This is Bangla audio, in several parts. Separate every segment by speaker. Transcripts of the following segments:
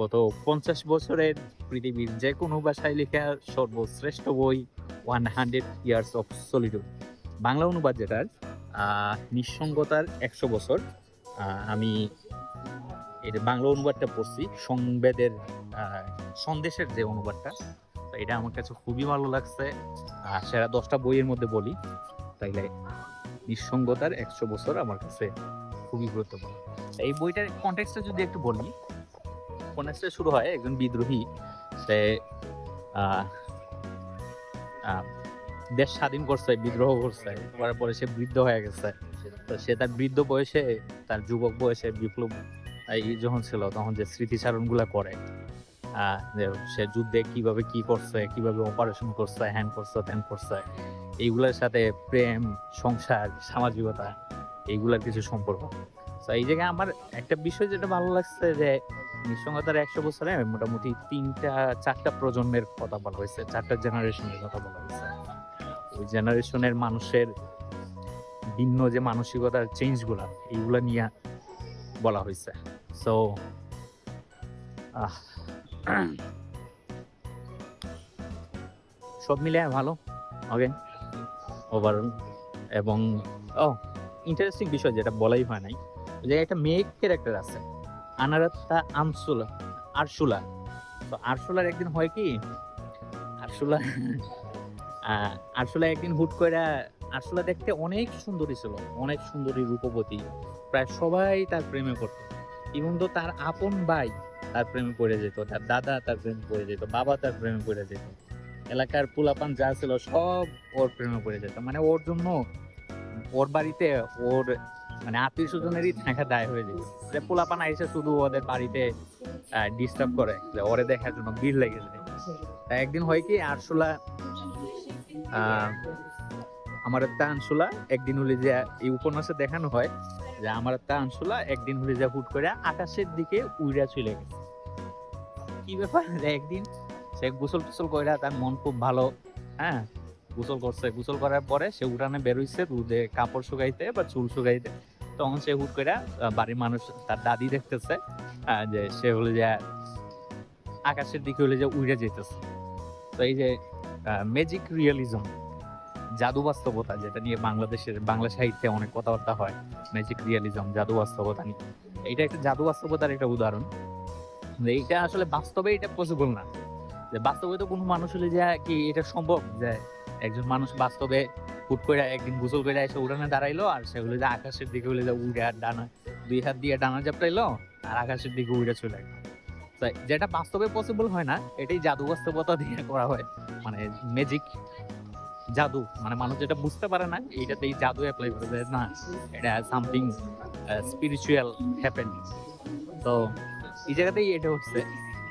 Speaker 1: গত পঞ্চাশ বছরের পৃথিবীর যে কোনো ভাষায় লেখা সর্বশ্রেষ্ঠ বই one hundred years of solitude. Bangla অনুবাদ যেটার নিঃসঙ্গতার একশো বছর আমি এর বাংলা অনুবাদটা পড়ছি, সংবেদের সন্দেশের যে অনুবাদটা এটা আমার কাছে খুবই ভালো লাগছে। আর সেরা দশটা বইয়ের মধ্যে বলি, তাইলে নিঃসঙ্গতার একশো বছর আমার কাছে খুবই গুরুত্বপূর্ণ। এই বইটার কন্টেক্সটা যদি একটু বলি কন্টেক্সটা শুরু হয় একজন বিদ্রোহী। সে দেশ স্বাধীন করছে, বিদ্রোহ করছে করার পরে সে বৃদ্ধ হয়ে গেছে। তো সে তার বৃদ্ধ বয়সে, তার যুবক বয়সে বিপ্লব যখন ছিল, তখন যে স্মৃতিচারণগুলো করে সে যুদ্ধে কীভাবে কি করছে, কীভাবে অপারেশন করছে হ্যান করছে ত্যান করছে, এইগুলোর সাথে প্রেম, সংসার, সামাজিকতা, এইগুলার কিছু সম্পর্ক। তো এই জায়গায় আমার একটা বিষয় যেটা ভালো লাগছে যে নিঃসঙ্গতার একশো বছরে মোটামুটি তিনটা, চারটা প্রজন্মের কথা বলা হয়েছে, চারটা জেনারেশনের কথা বলা হয়েছে। ওই জেনারেশনের মানুষের ভিন্ন যে মানসিকতার চেঞ্জগুলা এইগুলা নিয়ে বলা হয়েছে। সো সব মিলে ভালো? ওকে ওভারঅল এবং ও ইন্টারেস্টিং বিষয় যেটা বলাই হয় নাই। যে একটা মেয়ে ক্যারেক্টার আছে। আনারাত্তা আমসুলা আরশুলা তো আরশুলার একদিন হয় কি আরশুলা আরশুলা একদিন হুট করে আরশুলা দেখতে অনেক সুন্দরী ছিল, অনেক সুন্দরী রূপবতী। প্রায় সবাই তার প্রেমে পড়তো। ইভন তো তার আপন ভাই তার প্রেমে পড়ে যেত, তার দাদা তার প্রেমে পড়ে যেত, বাবা তার প্রেমে পড়ে যেত। এলাকার পুলাপান যা ছিল সব ওর প্রেমে পড়ে যেত। মানে ওর জন্য, ওর বাড়িতে ওর মানে আত্মীয় স্বজনেরই থাকা দায় হয়ে যেত যে পোলাপান আইসে শুধু ওদের বাড়িতে ডিস্টার্ব করে, যে ওরে দেখার জন্য ভিড় লেগে যায়। একদিন হয় কি, আরশোলা আমার একটা আনশোলা একদিন হলে যে এই উপন্যাসে দেখানো হয়, যে আমার একটা আনশোলা একদিন হলে যে হুট করে আকাশের দিকে উইরা চলে গেছে। কি ব্যাপার? একদিন সে গোসল টোসল কইরা তার মন খুব ভালো হ্যাঁ? গোসল করছে। গোসল করার পরে সে উঠানে বেরোইছে, রোদে কাপড় শুকাইতে বা চুল শুকাইতে। তখন সে হুট করে বাড়ির মানুষ তার দাদি দেখতেছে যে সে হলে যে আকাশের দিকে হলে যে উড়ে যেতেছে তো এই যে ম্যাজিক রিয়েলিজম জাদু বাস্তবতা যেটা নিয়ে বাংলাদেশের, বাংলা সাহিত্যে অনেক কথাবার্তা হয় ম্যাজিক রিয়েলিজম জাদু বাস্তবতা নিয়ে। এটা একটা জাদু বাস্তবতার একটা উদাহরণ। এইটা আসলে বাস্তবে এটা পসিবল না। যে বাস্তবে তো কোনো মানুষ হলে যে কি এটা সম্ভব? যে একজন মানুষ বাস্তবে হুট করে একদিন গোসল করে এসে উড়ানে দাঁড়াইলো আর সে হলে যে আকাশের দিকে হলে যে উড়ে আর ডানা, দুই হাত দিয়ে ডানা চাপটাইলো আর আকাশের দিকে উড়ে চলে গেল। যেটা বাস্তবে পসিবল হয় না, এটাই জাদু বাস্তবতা দিয়ে করা হয়। মানে ম্যাজিক জাদু মানে মানুষ যেটা বুঝতে পারে না, এইটাতেই জাদু অ্যাপ্লাই করে দেয় না, এটা সামথিং স্পিরিচুয়াল হ্যাপেন তো এই জায়গাতেই এটা হচ্ছে।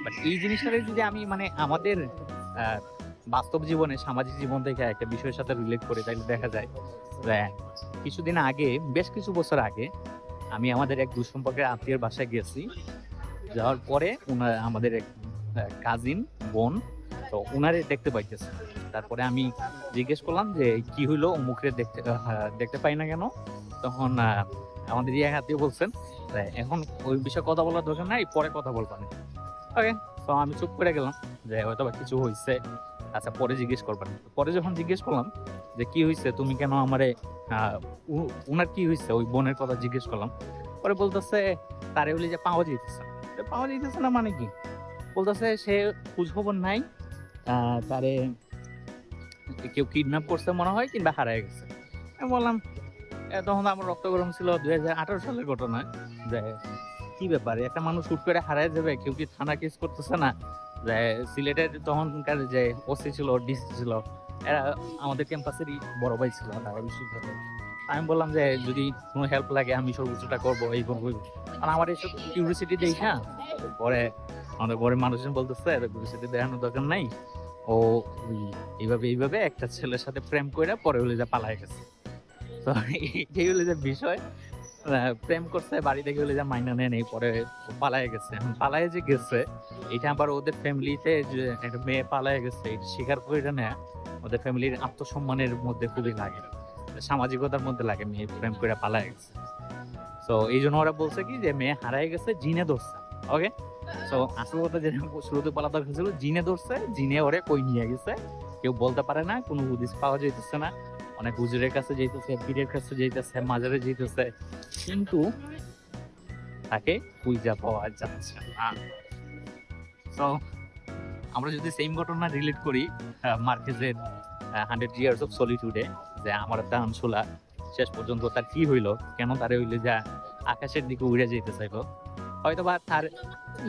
Speaker 1: বাট এই জিনিসটাকে যদি আমি মানে আমাদের বাস্তব জীবনে সামাজিক জীবন থেকে একটা বিষয়ের সাথে রিলেট করে তাহলে দেখা যায়। যে কিছুদিন আগে, বেশ কিছু বছর আগে, আমি আমাদের এক দুঃসম্পর্কের আত্মীয়ের বাসায় গেছি। যাওয়ার পরে উনার, আমাদের এক কাজিন বোন, তো উনারে দেখতে পাইতেছে। তারপরে আমি জিজ্ঞেস করলাম যে, কি হইল? মুখে দেখতে দেখতে পাই না কেন? তখন আমাদের ইয়ে আত্মীয় বলছেন এখন ওই বিষয়ে কথা বলার দরকার নাই, পরে কথা বলবেন ওকে তো আমি চুপ করে গেলাম যে হয়তো কিছু হয়েছে আচ্ছা পরে জিজ্ঞেস করবেন। পরে যখন জিজ্ঞেস করলাম যে, কি হয়েছে তুমি কেন আমারে উনার কি হয়েছে ওই বোনের কথা জিজ্ঞেস করলাম। পরে বলতেছে, তারে বলি যে, পাওয়া যাইতেছে তো পাওয়া যাইতেছে না মানে কি? বলতেছে, সে খোঁজ খবর নাই তারে কেউ কিডন্যাপ করছে মনে হয় কিংবা হারায় গেছে। আমি বললাম তখন আমার রক্ত গরম ছিল দুই হাজার আঠারো সালের ঘটনা যে, কি ব্যাপারে? একটা মানুষ হুট করে হারায় যাবে, কেউ কি থানা কেস করতেছে না? সিলেটের তখনকার যে ওসি ছিল, ডিসি ছিল, এরা আমাদের ক্যাম্পাসেরই বড় ভাই ছিল ঢাকা বিশ্ববিদ্যালয়ে আমি বললাম যে, যদি কোনো হেল্প লাগে, আমি সর্বোচ্চটা করব, এই করব আর আমার এইসব দেখা পরে আমাদের ঘরের মানুষজন বলতেছে কিউরিসিটি দেখানোর দরকার নাই। ও এইভাবে এইভাবে একটা ছেলের সাথে প্রেম করে পরে হলে যে পালায় গেছে। তো এইটাই হলে যে বিষয় প্রেম করছে, বাড়ি থেকে হলে যে, মাইনা নেয় নেই পরে পালায় গেছে। পালায় যে গেছে, এটা আবার ওদের ফ্যামিলিতে যে একটা মেয়ে পালায় গেছে, এটা স্বীকার করে নেয়, ওদের ফ্যামিলির আত্মসম্মানের মধ্যে খুবই লাগে। সামাজিকতার মধ্যে লাগে মেয়ে প্রেম করে পালায় গেছে। তো এই জন্য ওরা বলছে কি যে, মেয়ে হারায় গেছে, জিনে ধরছে। ওকে তো আসল কথা যেটা শুরুতে বলা দরকার ছিল, জিনে ধরছে, জিনে ওরে কই নিয়ে গেছে, কেউ বলতে পারে না, কোনো হুদিস পাওয়া যাইতেছে না। অনেক হুজুরের কাছে যাইতেছে, পীরের কাছে যাইতেছে, মাজারে যাইতেছে। কিন্তু তাকে খুঁজা পাওয়া যাচ্ছে না। আমরা যদি সেম ঘটনা রিলেট করি মার্কেজের হান্ড্রেড ইয়ার্স অফ সলিটিউডে যে আমার একটা আনসোলা শেষ পর্যন্ত তার কি হইল, কেন তারে হইলে যা আকাশের দিকে উড়ে যেতে চাইলো হয়তো বা তার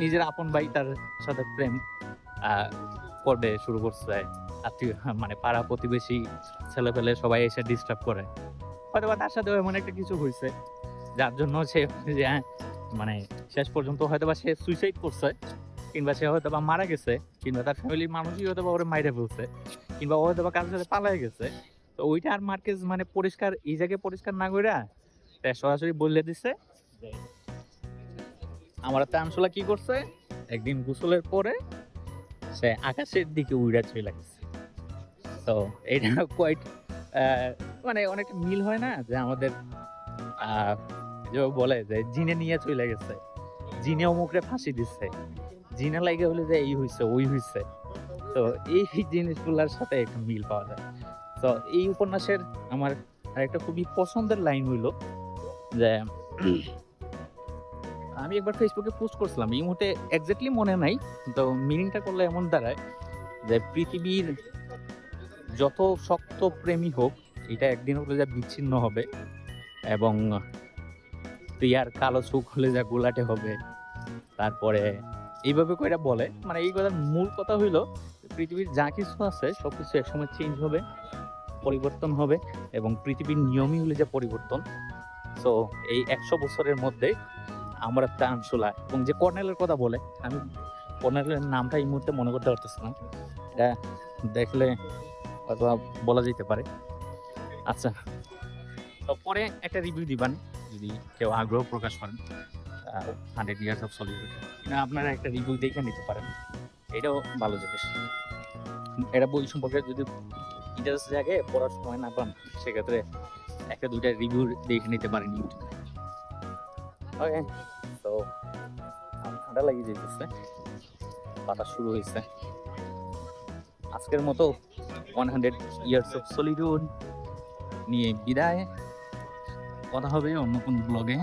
Speaker 1: নিজের আপন ভাই তার সাথে প্রেম করবে, শুরু করছে। আত্মীয় মানে পাড়া প্রতিবেশী ছেলে পেলে সবাই এসে ডিস্টার্ব করে। হয়তো বা তার সাথে এমন একটা কিছু হয়েছে যার জন্য সে হ্যাঁ, মানে শেষ পর্যন্ত হয়তো বা সে সুইসাইড করছে কিংবা সে হয়তো বা মারা গেছে কিংবা তার ফ্যামিলির মানুষই হয়তো বা ওরে মাইরে ফেলছে কিংবা ও হয়তো বা কারোর সাথে পালাই গেছে। তো ওইটা আর মার্কেজ মানে পরিষ্কার এই জায়গায় পরিষ্কার না কইরা তা সরাসরি বলে দিছে। আমার একটা আনসোলা কি করছে? একদিন গোসলের পরে সে আকাশের দিকে উড়া চলে গেছে। তো এটা কোয়াইট মানে অনেকটা মিল হয় না যে আমাদের যে বলে যে জিনে নিয়ে চলে গেছে। জিনে অমুকরে ফাঁসি দিচ্ছে জিনে লাগে হলে যে এই হইছে, ওই হইছে। তো এই জিনিসগুলোর সাথে একটা মিল পাওয়া যায়। তো এই উপন্যাসের আমার আরেকটা খুবই পছন্দের লাইন হইল যে, আমি একবার ফেসবুকে পোস্ট করছিলাম। এই মুহূর্তে এক্স্যাক্টলি মনে নাই তো মিনিংটা করলে এমন দাঁড়ায় যে পৃথিবীর যত শক্ত প্রেমী হোক, এটা একদিন হলে যা বিচ্ছিন্ন হবে এবং প্রিয়ার কালো চোখ হলে যা গোলাটে হবে। তারপরে এইভাবে কইরা বলে। মানে এই কথার মূল কথা হইল, পৃথিবীর যা কিছু আছে সব কিছু একসময় চেঞ্জ হবে, পরিবর্তন হবে এবং পৃথিবীর নিয়মই হলে যা পরিবর্তন। সো এই একশো বছরের মধ্যে আমার একটা আনসোলা এবং যে কর্নেলের কথা বলে, আমি কর্নেলের নামটা এই মুহূর্তে মনে করতে পারতেছি না দেখলে হয়তো বলা যেতে পারে। আচ্ছা। তো পরে একটা রিভিউ দিবেন, যদি কেউ আগ্রহ প্রকাশ করেন হান্ড্রেড ইয়ার্স অফ সলিউড না আপনারা একটা রিভিউ দেখে নিতে পারেন। এটাও ভালো জিনিস। এটা বই সম্পর্কে যদি ইন্টারেস্ট জাগে, পড়ার সময় না পান, সেক্ষেত্রে একটা দুইটা রিভিউ দেখে নিতে পারেন ইউটিউবে ওকে তো ঠান্ডা লাগিয়ে যেতেছে। বাতাস শুরু হয়েছে। আজকের মতো one hundred years of solitude নিয়ে বিদায়। কথা হবে অন্য কোন ব্লগে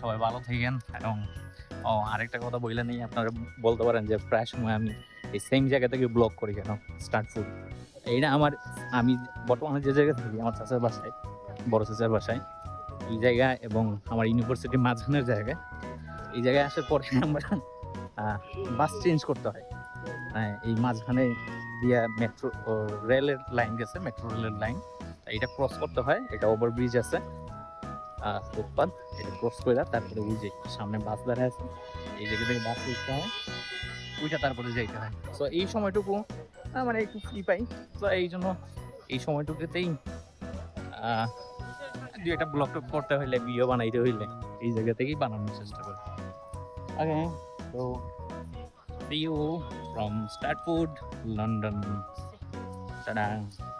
Speaker 1: সবাই ভালো থাকেন। এবং ও আরেকটা কথা বললে নেই আপনারা বলতে পারেন যে প্রায় সময় আমি এই সেম জায়গা থেকে ব্লগ করি কেন? স্টার্ট ফুড এইটা আমার আমি বর্তমানে যে জায়গায় থাকি আমার চাচার বাসায় বড় চাচার বাসায় এই জায়গা এবং আমার ইউনিভার্সিটির মাঝখানের জায়গা এই জায়গায় আসার পরে আমরা বাস চেঞ্জ করতে হয়। হ্যাঁ, এই মাঝখানে দিয়া মেট্রো রেলের লাইন গেছে মেট্রো রেলের লাইন এটা ক্রস করতে হয় এটা ওভারব্রিজ আছে। আহ, ফুটপাত এটা ক্রস করে তারপরে ওই যে সামনে বাস দাঁড়ায় আছে এই জায়গা থেকে বাস উঠতে হয় ওইটা তারপরে যাইতে হয়। তো এই সময়টুকু মানে একটু ফ্রি পাই। তো এই জন্য এই সময়টুকুতেই দু একটা ব্লগ টক করতে হইলে ভিডিও বানাইতে হইলে এই জায়গা থেকেই বানানোর চেষ্টা করি। ওকে তো see you from Stratford, London. Ta-da!